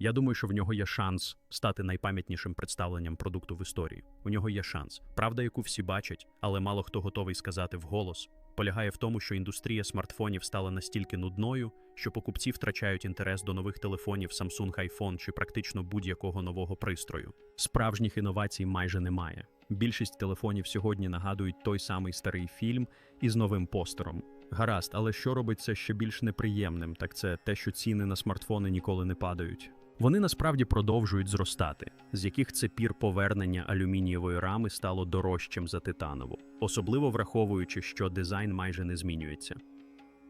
Я думаю, що в нього є шанс стати найпам'ятнішим представленням продукту в історії. У нього є шанс. Правда, яку всі бачать, але мало хто готовий сказати вголос. Полягає в тому, що індустрія смартфонів стала настільки нудною, що покупці втрачають інтерес до нових телефонів Samsung iPhone чи практично будь-якого нового пристрою. Справжніх інновацій майже немає. Більшість телефонів сьогодні нагадують той самий старий фільм із новим постером. Гаразд, але що робить це ще більш неприємним, так це те, що ціни на смартфони ніколи не падають. Вони насправді продовжують зростати, з яких це пір повернення алюмінієвої рами стало дорожчим за титанову, особливо враховуючи, що дизайн майже не змінюється.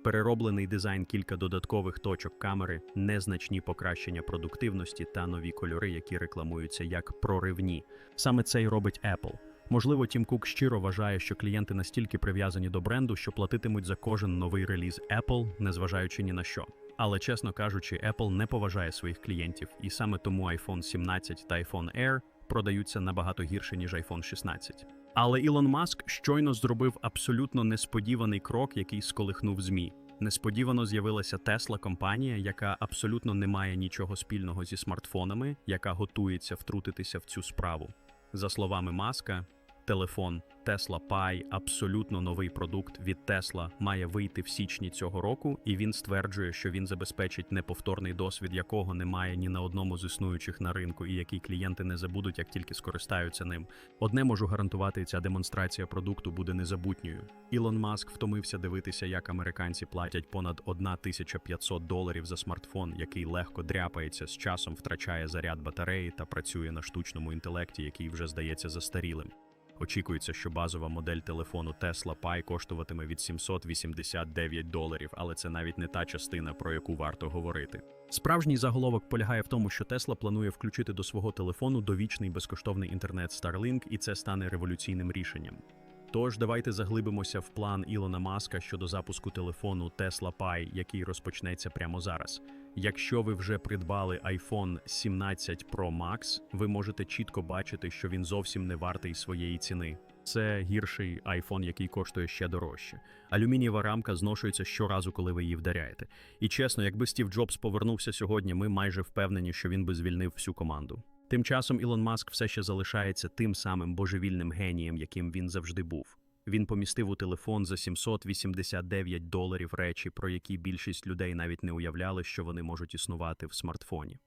Перероблений дизайн, кілька додаткових точок камери, незначні покращення продуктивності та нові кольори, які рекламуються як проривні. Саме це й робить Apple. Можливо, Тім Кук щиро вважає, що клієнти настільки прив'язані до бренду, що платитимуть за кожен новий реліз Apple, незважаючи ні на що. Але чесно кажучи, Apple не поважає своїх клієнтів, і саме тому iPhone 17 та iPhone Air продаються набагато гірше, ніж iPhone 16. Але Ілон Маск щойно зробив абсолютно несподіваний крок, який сколихнув ЗМІ. Несподівано з'явилася Tesla компанія, яка абсолютно не має нічого спільного зі смартфонами, яка готується втрутитися в цю справу. За словами Маска, телефон Tesla Pi – абсолютно новий продукт від Tesla, має вийти в січні цього року, і він стверджує, що він забезпечить неповторний досвід, якого немає ні на одному з існуючих на ринку, і який клієнти не забудуть, як тільки скористаються ним. Одне можу гарантувати, ця демонстрація продукту буде незабутньою. Ілон Маск втомився дивитися, як американці платять понад 1500 доларів за смартфон, який легко дряпається з часом, втрачає заряд батареї та працює на штучному інтелекті, який вже здається застарілим. Очікується, що базова модель телефону Tesla Pi коштуватиме від 789 доларів, але це навіть не та частина, про яку варто говорити. Справжній заголовок полягає в тому, що Tesla планує включити до свого телефону довічний безкоштовний інтернет Starlink, і це стане революційним рішенням. Тож давайте заглибимося в план Ілона Маска щодо запуску телефону Tesla Pi, який розпочнеться прямо зараз. Якщо ви вже придбали iPhone 17 Pro Max, ви можете чітко бачити, що він зовсім не вартий своєї ціни. Це гірший iPhone, який коштує ще дорожче. Алюмінієва рамка зношується щоразу, коли ви її вдаряєте. І чесно, якби Стів Джобс повернувся сьогодні, ми майже впевнені, що він би звільнив всю команду. Тим часом Ілон Маск все ще залишається тим самим божевільним генієм, яким він завжди був. Він помістив у телефон за 789 доларів речі, про які більшість людей навіть не уявляли, що вони можуть існувати в смартфоні.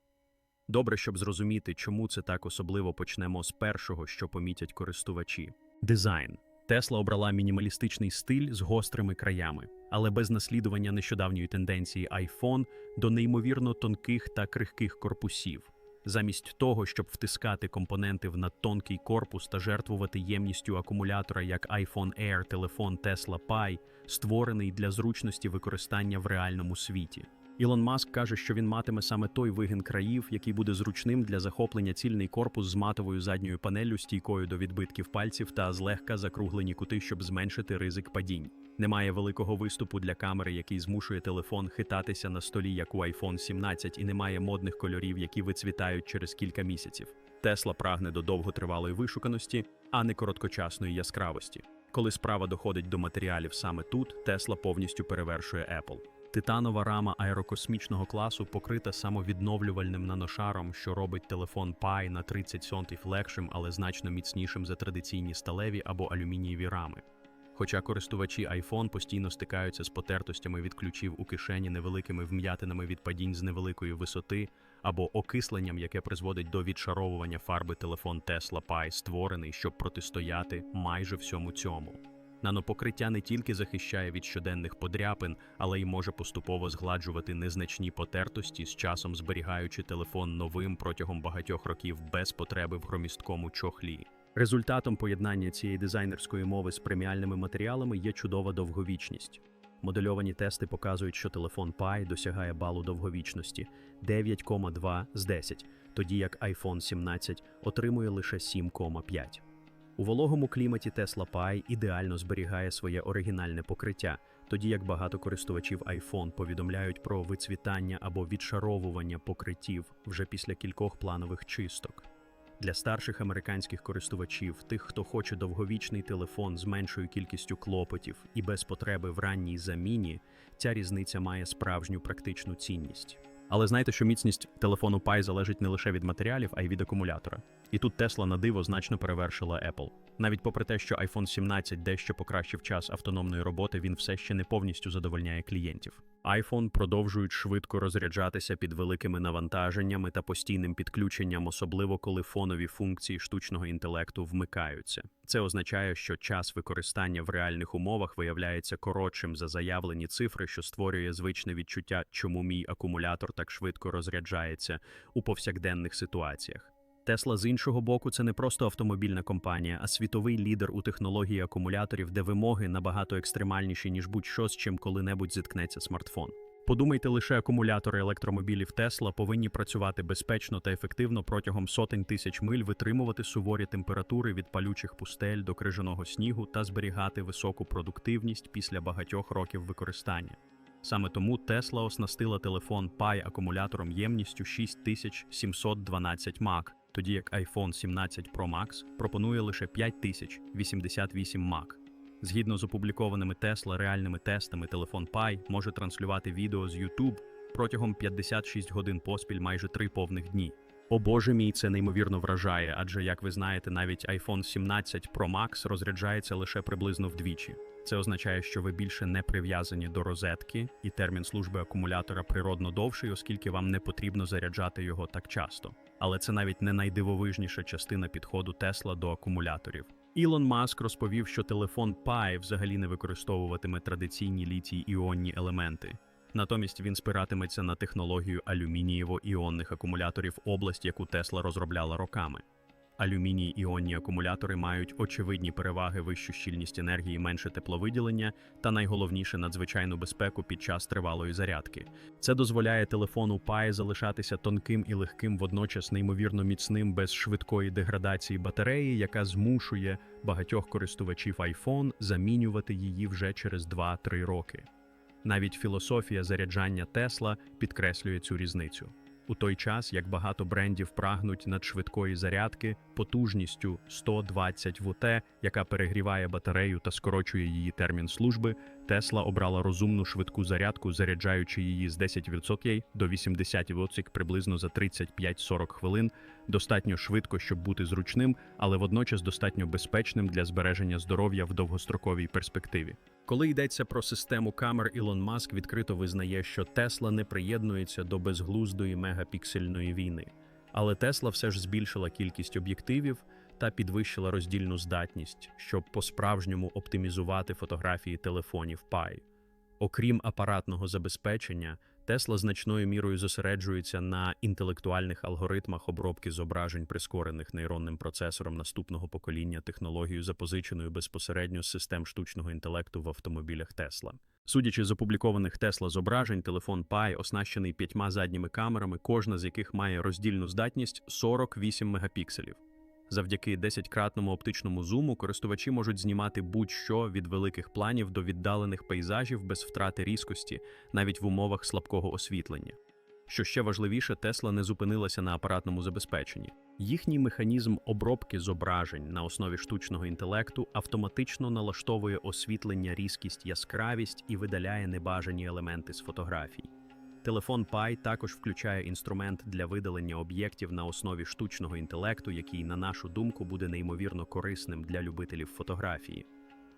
Добре, щоб зрозуміти, чому це так особливо почнемо з першого, що помітять користувачі. Дизайн. Тесла обрала мінімалістичний стиль з гострими краями, але без наслідування нещодавньої тенденції iPhone до неймовірно тонких та крихких корпусів. Замість того, щоб втискати компоненти в надтонкий корпус та жертвувати ємністю акумулятора як iPhone Air, телефон Tesla Pi, створений для зручності використання в реальному світі. Ілон Маск каже, що він матиме саме той вигін країв, який буде зручним для захоплення цільний корпус з матовою задньою панеллю, стійкою до відбитків пальців та злегка закруглені кути, щоб зменшити ризик падінь. Немає великого виступу для камери, який змушує телефон хитатися на столі, як у iPhone 17, і немає модних кольорів, які вицвітають через кілька місяців. Тесла прагне до довготривалої вишуканості, а не короткочасної яскравості. Коли справа доходить до матеріалів саме тут, Тесла повністю перевершує Apple. Титанова рама аерокосмічного класу покрита самовідновлювальним наношаром, що робить телефон Pi на 30 сантів легшим, але значно міцнішим за традиційні сталеві або алюмінієві рами. Хоча користувачі iPhone постійно стикаються з потертостями від ключів у кишені невеликими вм'ятинами від падінь з невеликої висоти або окисленням, яке призводить до відшаровування фарби телефон Tesla Pi, створений, щоб протистояти майже всьому цьому. Нанопокриття не тільки захищає від щоденних подряпин, але й може поступово згладжувати незначні потертості, з часом зберігаючи телефон новим протягом багатьох років без потреби в громісткому чохлі. Результатом поєднання цієї дизайнерської мови з преміальними матеріалами є чудова довговічність. Модельовані тести показують, що телефон Pi досягає балу довговічності 9,2 з 10, тоді як iPhone 17 отримує лише 7,5. У вологому кліматі Tesla Pi ідеально зберігає своє оригінальне покриття, тоді як багато користувачів iPhone повідомляють про вицвітання або відшаровування покриттів вже після кількох планових чисток. Для старших американських користувачів, тих, хто хоче довговічний телефон з меншою кількістю клопотів і без потреби в ранній заміні, ця різниця має справжню практичну цінність. Але знайте, що міцність телефону Pi залежить не лише від матеріалів, а й від акумулятора. І тут Tesla на диво значно перевершила Apple. Навіть попри те, що iPhone 17 дещо покращив час автономної роботи, він все ще не повністю задовольняє клієнтів. iPhone продовжують швидко розряджатися під великими навантаженнями та постійним підключенням, особливо коли фонові функції штучного інтелекту вмикаються. Це означає, що час використання в реальних умовах виявляється коротшим за заявлені цифри, що створює звичне відчуття, чому мій акумулятор так швидко розряджається у повсякденних ситуаціях. Тесла з іншого боку, це не просто автомобільна компанія, а світовий лідер у технології акумуляторів, де вимоги набагато екстремальніші, ніж будь-що, з чим коли-небудь зіткнеться смартфон. Подумайте, лише акумулятори електромобілів Тесла повинні працювати безпечно та ефективно протягом сотень тисяч миль, витримувати суворі температури від палючих пустель до крижаного снігу та зберігати високу продуктивність після багатьох років використання. Саме тому Тесла оснастила телефон Pi акумулятором ємністю 6712 мАк, тоді як iPhone 17 Pro Max пропонує лише 5088 мАк. Згідно з опублікованими Tesla реальними тестами, телефон Pi може транслювати відео з YouTube протягом 56 годин поспіль майже три повних дні. О боже мій, це неймовірно вражає, адже, як ви знаєте, навіть iPhone 17 Pro Max розряджається лише приблизно вдвічі. Це означає, що ви більше не прив'язані до розетки, і термін служби акумулятора природно довший, оскільки вам не потрібно заряджати його так часто. Але це навіть не найдивовижніша частина підходу Тесла до акумуляторів. Ілон Маск розповів, що телефон Pi взагалі не використовуватиме традиційні літій іонні елементи. Натомість він спиратиметься на технологію алюмінієво-іонних акумуляторів область, яку Тесла розробляла роками. Алюміній іонні акумулятори мають очевидні переваги вищу щільність енергії, менше тепловиділення та найголовніше надзвичайну безпеку під час тривалої зарядки. Це дозволяє телефону Pi залишатися тонким і легким, водночас неймовірно міцним без швидкої деградації батареї, яка змушує багатьох користувачів iPhone замінювати її вже через 2-3 роки. Навіть філософія заряджання Тесла підкреслює цю різницю. У той час, як багато брендів прагнуть надшвидкої зарядки потужністю 120 Вт, яка перегріває батарею та скорочує її термін служби, Тесла обрала розумну швидку зарядку, заряджаючи її з 10% до 80% приблизно за 35-40 хвилин, достатньо швидко, щоб бути зручним, але водночас достатньо безпечним для збереження здоров'я в довгостроковій перспективі. Коли йдеться про систему камер, Ілон Маск відкрито визнає, що Тесла не приєднується до безглуздої мегапіксельної війни. Але Тесла все ж збільшила кількість об'єктивів та підвищила роздільну здатність, щоб по-справжньому оптимізувати фотографії телефонів Pi. Окрім апаратного забезпечення, Тесла значною мірою зосереджується на інтелектуальних алгоритмах обробки зображень, прискорених нейронним процесором наступного покоління технологію, запозиченою безпосередньо з систем штучного інтелекту в автомобілях Тесла. Судячи з опублікованих Тесла зображень, телефон Pi оснащений п'ятьма задніми камерами, кожна з яких має роздільну здатність 48 мегапікселів. Завдяки 10-кратному оптичному зуму користувачі можуть знімати будь-що від великих планів до віддалених пейзажів без втрати різкості, навіть в умовах слабкого освітлення. Що ще важливіше, Тесла не зупинилася на апаратному забезпеченні. Їхній механізм обробки зображень на основі штучного інтелекту автоматично налаштовує освітлення, різкість, яскравість і видаляє небажані елементи з фотографій. Телефон Pi також включає інструмент для видалення об'єктів на основі штучного інтелекту, який, на нашу думку, буде неймовірно корисним для любителів фотографії.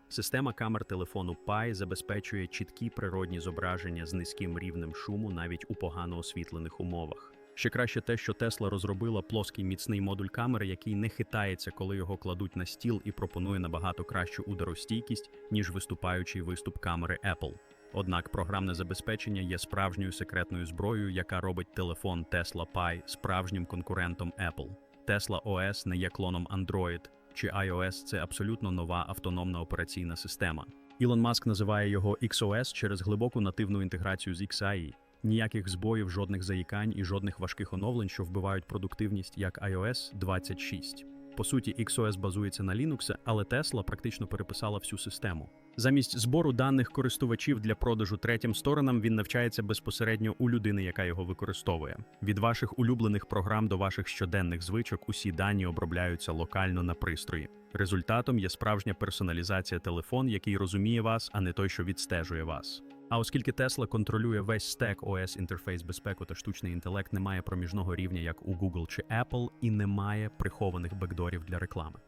Система камер телефону Pi забезпечує чіткі природні зображення з низьким рівнем шуму навіть у погано освітлених умовах. Ще краще те, що Тесла розробила плоский міцний модуль камери, який не хитається, коли його кладуть на стіл і пропонує набагато кращу ударостійкість, ніж виступаючий виступ камери Apple. Однак програмне забезпечення є справжньою секретною зброєю, яка робить телефон Tesla Pi справжнім конкурентом Apple. Tesla OS не є клоном Android чи iOS – це абсолютно нова автономна операційна система. Ілон Маск називає його XOS через глибоку нативну інтеграцію з XAI. Ніяких збоїв, жодних заїкань і жодних важких оновлень, що вбивають продуктивність як iOS 26. По суті, XOS базується на Linux, але Tesla практично переписала всю систему. Замість збору даних користувачів для продажу третім сторонам він навчається безпосередньо у людини, яка його використовує. Від ваших улюблених програм до ваших щоденних звичок усі дані обробляються локально на пристрої. Результатом є справжня персоналізація телефон, який розуміє вас, а не той, що відстежує вас. А оскільки Tesla контролює весь стек ОС, інтерфейс безпеку та штучний інтелект, немає проміжного рівня, як у Google чи Apple, і немає прихованих бекдорів для реклами.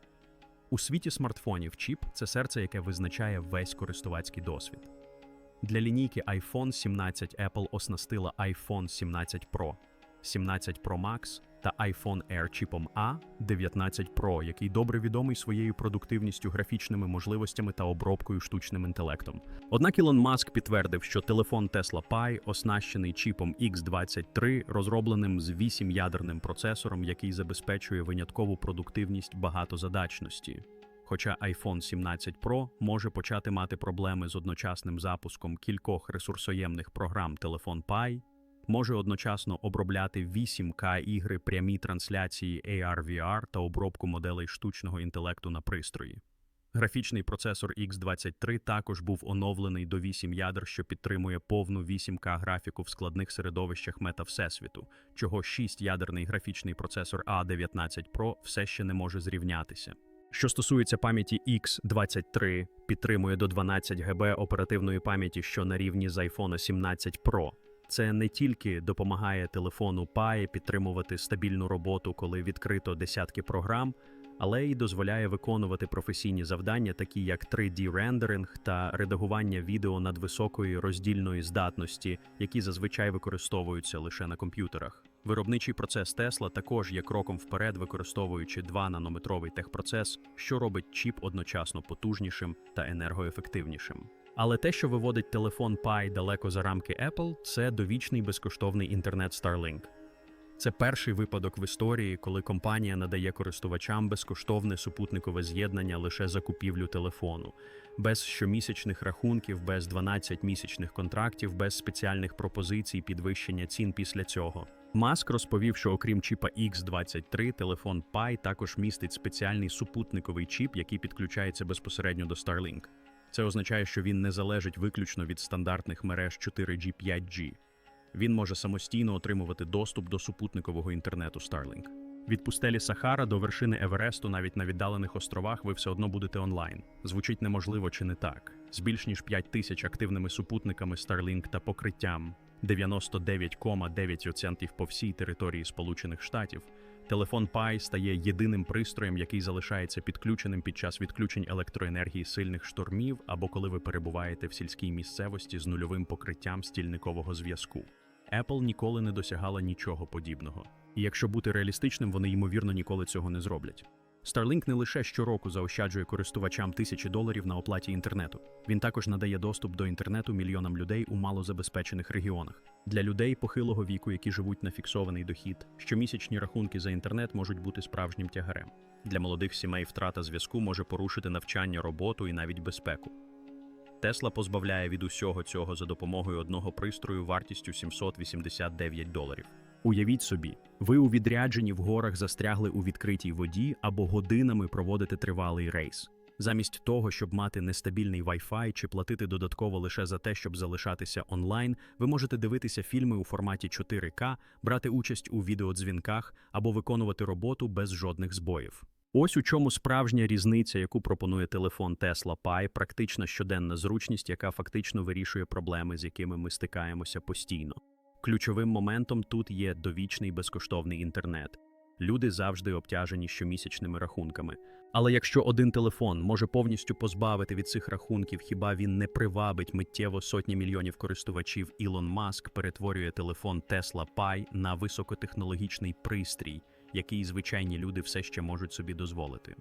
У світі смартфонів чіп це серце, яке визначає весь користувацький досвід. Для лінійки iPhone 17 Apple оснастила iPhone 17 Pro, 17 Pro Max та iPhone Air чіпом A 19 Pro, який добре відомий своєю продуктивністю, графічними можливостями та обробкою штучним інтелектом. Однак Ілон Маск підтвердив, що телефон Tesla Pi оснащений чіпом X23, розробленим з 8-ядерним процесором, який забезпечує виняткову продуктивність багатозадачності. Хоча iPhone 17 Pro може почати мати проблеми з одночасним запуском кількох ресурсоємних програм телефон Pi, може одночасно обробляти 8К ігри прямі трансляції AR-VR та обробку моделей штучного інтелекту на пристрої. Графічний процесор X23 також був оновлений до 8 ядер, що підтримує повну 8К графіку в складних середовищах мета Всесвіту, чого 6-ядерний графічний процесор A19 Pro все ще не може зрівнятися. Що стосується пам'яті X23, підтримує до 12 ГБ оперативної пам'яті, що на рівні з iPhone 17 Pro. Це не тільки допомагає телефону Pi підтримувати стабільну роботу, коли відкрито десятки програм, але й дозволяє виконувати професійні завдання, такі як 3D-рендеринг та редагування відео надвисокої роздільної здатності, які зазвичай використовуються лише на комп'ютерах. Виробничий процес Tesla також є кроком вперед, використовуючи 2-нанометровий техпроцес, що робить чіп одночасно потужнішим та енергоефективнішим. Але те, що виводить телефон Pi далеко за рамки Apple, це довічний безкоштовний інтернет Starlink. Це перший випадок в історії, коли компанія надає користувачам безкоштовне супутникове з'єднання лише за купівлю телефону, без щомісячних рахунків, без 12-місячних контрактів, без спеціальних пропозицій підвищення цін після цього. Маск розповів, що окрім чіпа X23, телефон Pi також містить спеціальний супутниковий чіп, який підключається безпосередньо до Starlink. Це означає, що він не залежить виключно від стандартних мереж 4G 5G. Він може самостійно отримувати доступ до супутникового інтернету Starlink. Від пустелі Сахара до вершини Евересту, навіть на віддалених островах, ви все одно будете онлайн. Звучить неможливо чи не так. З більш ніж 5 тисяч активними супутниками Starlink та покриттям 99,9% по всій території Сполучених Штатів. Телефон Pi стає єдиним пристроєм, який залишається підключеним під час відключень електроенергії сильних штормів або коли ви перебуваєте в сільській місцевості з нульовим покриттям стільникового зв'язку. Apple ніколи не досягала нічого подібного. І якщо бути реалістичним, вони ймовірно ніколи цього не зроблять. Starlink не лише щороку заощаджує користувачам тисячі доларів на оплаті інтернету. Він також надає доступ до інтернету мільйонам людей у малозабезпечених регіонах. Для людей похилого віку, які живуть на фіксований дохід, щомісячні рахунки за інтернет можуть бути справжнім тягарем. Для молодих сімей втрата зв'язку може порушити навчання, роботу і навіть безпеку. Тесла позбавляє від усього цього за допомогою одного пристрою вартістю 789 доларів. Уявіть собі, ви у відрядженні в горах застрягли у відкритій воді або годинами проводите тривалий рейс. Замість того, щоб мати нестабільний Wi-Fi чи платити додатково лише за те, щоб залишатися онлайн, ви можете дивитися фільми у форматі 4К, брати участь у відеодзвінках або виконувати роботу без жодних збоїв. Ось у чому справжня різниця, яку пропонує телефон Tesla Pi, практична щоденна зручність, яка фактично вирішує проблеми, з якими ми стикаємося постійно. Ключовим моментом тут є довічний безкоштовний інтернет. Люди завжди обтяжені щомісячними рахунками. Але якщо один телефон може повністю позбавити від цих рахунків, хіба він не привабить миттєво сотні мільйонів користувачів, Ілон Маск перетворює телефон Tesla Pi на високотехнологічний пристрій, який звичайні люди все ще можуть собі дозволити.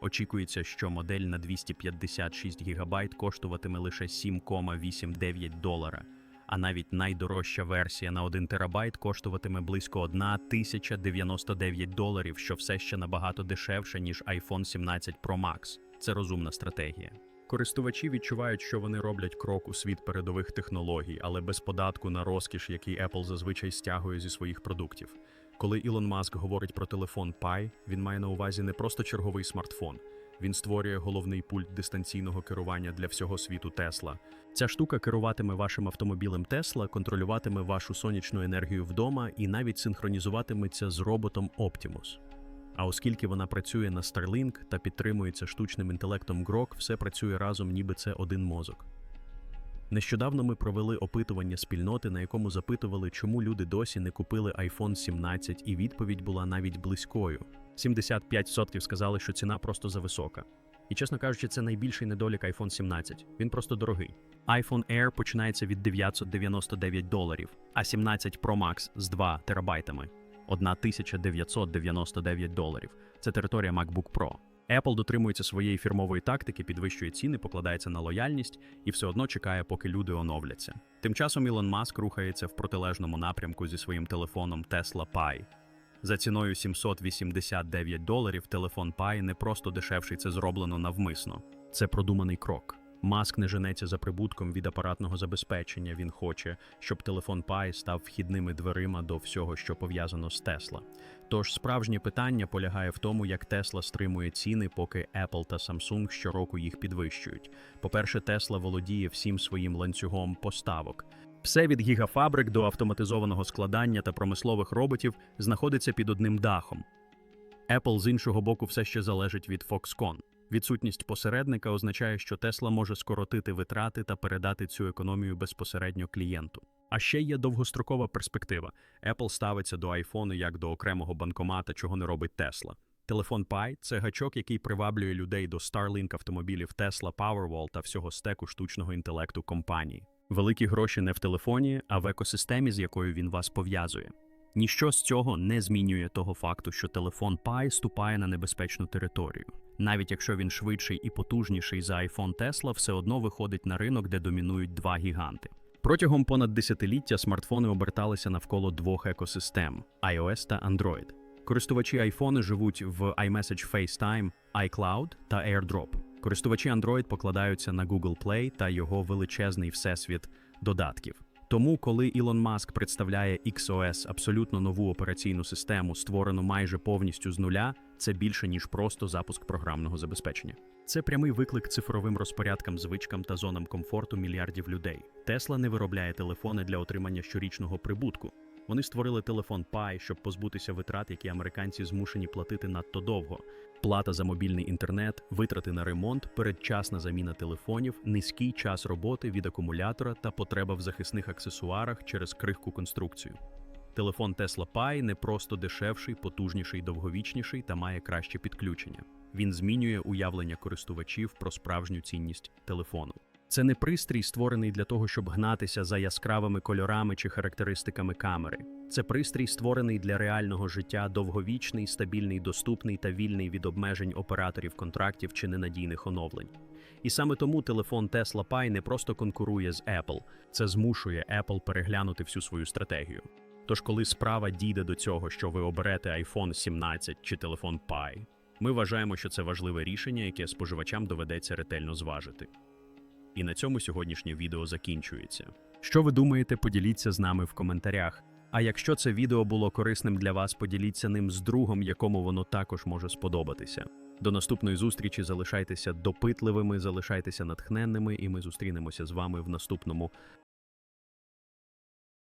Очікується, що модель на 256 ГБ коштуватиме лише 7,89 долара а навіть найдорожча версія на 1 терабайт коштуватиме близько 1099 доларів, що все ще набагато дешевше, ніж iPhone 17 Pro Max. Це розумна стратегія. Користувачі відчувають, що вони роблять крок у світ передових технологій, але без податку на розкіш, який Apple зазвичай стягує зі своїх продуктів. Коли Ілон Маск говорить про телефон Pi, він має на увазі не просто черговий смартфон. Він створює головний пульт дистанційного керування для всього світу Тесла. Ця штука керуватиме вашим автомобілем Тесла, контролюватиме вашу сонячну енергію вдома і навіть синхронізуватиметься з роботом Optimus. А оскільки вона працює на Starlink та підтримується штучним інтелектом Grok, все працює разом, ніби це один мозок. Нещодавно ми провели опитування спільноти, на якому запитували, чому люди досі не купили iPhone 17, і відповідь була навіть близькою. 75% сказали, що ціна просто зависока. І чесно кажучи, це найбільший недолік iPhone 17. Він просто дорогий. iPhone Air починається від 999 доларів, а 17 Pro Max з 2 терабайтами 1999 доларів. Це територія MacBook Pro. Apple дотримується своєї фірмової тактики, підвищує ціни, покладається на лояльність і все одно чекає, поки люди оновляться. Тим часом Ілон Маск рухається в протилежному напрямку зі своїм телефоном Tesla Pi. За ціною 789 доларів телефон Pi не просто дешевший, це зроблено навмисно. Це продуманий крок. Маск не женеться за прибутком від апаратного забезпечення. Він хоче, щоб телефон Pi став вхідними дверима до всього, що пов'язано з Tesla. Тож справжнє питання полягає в тому, як Tesla стримує ціни, поки Apple та Samsung щороку їх підвищують. По-перше, Tesla володіє всім своїм ланцюгом поставок. Все від гігафабрик до автоматизованого складання та промислових роботів знаходиться під одним дахом. Apple з іншого боку все ще залежить від Foxconn. Відсутність посередника означає, що Tesla може скоротити витрати та передати цю економію безпосередньо клієнту. А ще є довгострокова перспектива. Apple ставиться до iPhone як до окремого банкомата, чого не робить Tesla. Телефон Pi – це гачок, який приваблює людей до Starlink автомобілів Tesla, Powerwall та всього стеку штучного інтелекту компанії. Великі гроші не в телефоні, а в екосистемі, з якою він вас пов'язує. Ніщо з цього не змінює того факту, що телефон Pi ступає на небезпечну територію. Навіть якщо він швидший і потужніший за iPhone Tesla, все одно виходить на ринок, де домінують два гіганти. Протягом понад десятиліття смартфони оберталися навколо двох екосистем iOS та Android. Користувачі iPhone живуть в iMessage FaceTime, iCloud та AirDrop. Користувачі Android покладаються на Google Play та його величезний всесвіт додатків. Тому, коли Ілон Маск представляє XOS абсолютно нову операційну систему, створену майже повністю з нуля, це більше ніж просто запуск програмного забезпечення. Це прямий виклик цифровим розпорядкам, звичкам та зонам комфорту мільярдів людей. Тесла не виробляє телефони для отримання щорічного прибутку. Вони створили телефон Pi, щоб позбутися витрат, які американці змушені платити надто довго. Плата за мобільний інтернет, витрати на ремонт, передчасна заміна телефонів, низький час роботи від акумулятора та потреба в захисних аксесуарах через крихку конструкцію. Телефон Tesla Pi не просто дешевший, потужніший, довговічніший та має краще підключення. Він змінює уявлення користувачів про справжню цінність телефону. Це не пристрій, створений для того, щоб гнатися за яскравими кольорами чи характеристиками камери. Це пристрій, створений для реального життя, довговічний, стабільний, доступний та вільний від обмежень операторів контрактів чи ненадійних оновлень. І саме тому телефон Tesla Pi не просто конкурує з Apple, це змушує Apple переглянути всю свою стратегію. Тож, коли справа дійде до цього, що ви оберете iPhone 17 чи телефон Pi, ми вважаємо, що це важливе рішення, яке споживачам доведеться ретельно зважити. І на цьому сьогоднішнє відео закінчується. Що ви думаєте, поділіться з нами в коментарях. А якщо це відео було корисним для вас, поділіться ним з другом, якому воно також може сподобатися. До наступної зустрічі залишайтеся допитливими, залишайтеся натхненними, і ми зустрінемося з вами в наступному